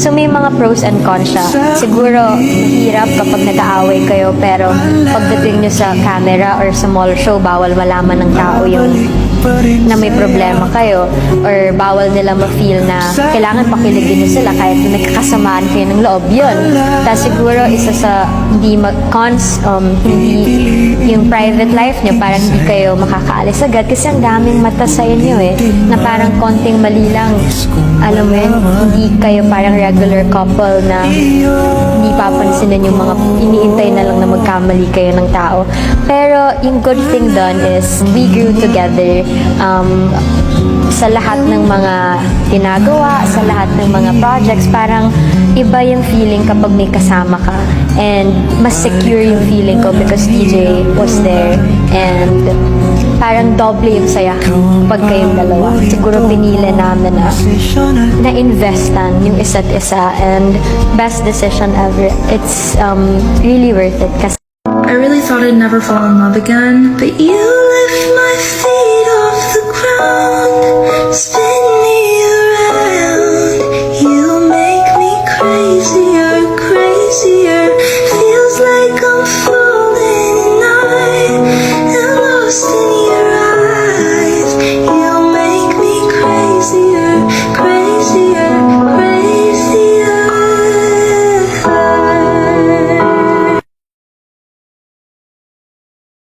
So may mga pros and cons siya. Siguro, mahirap kapag nag-aaway kayo pero pagdating nyo sa camera or sa mall show, bawal malaman ng tao yung na may problema kayo or bawal nila ma-feel na kailangan pakiligin nyo sila kahit na nagkakasamaan kayo ng loob. Yun. Tapos siguro isa sa hindi mag cons, um, hindi private life nyo, parang hindi kayo makakaalis agad kasi ang daming mata sa inyo eh, na parang konting mali lang. Alam mo yun, hindi kayo parang regular couple na hindi papansinin yung mga iniintay na lang na magkamali kayo ng tao. Pero yung good thing done is we grew together um, sa lahat ng mga ginagawa, sa lahat ng mga projects, parang iba yung feeling kapag may kasama ka. And mas secure yung feeling ko because DJ was there. And parang doble yung saya pag kayong dalawa. Siguro pinili namin na na-investan yung isa't isa and best decision ever. It's um, really worth it kasi I really thought I'd never fall in love again, but you lift see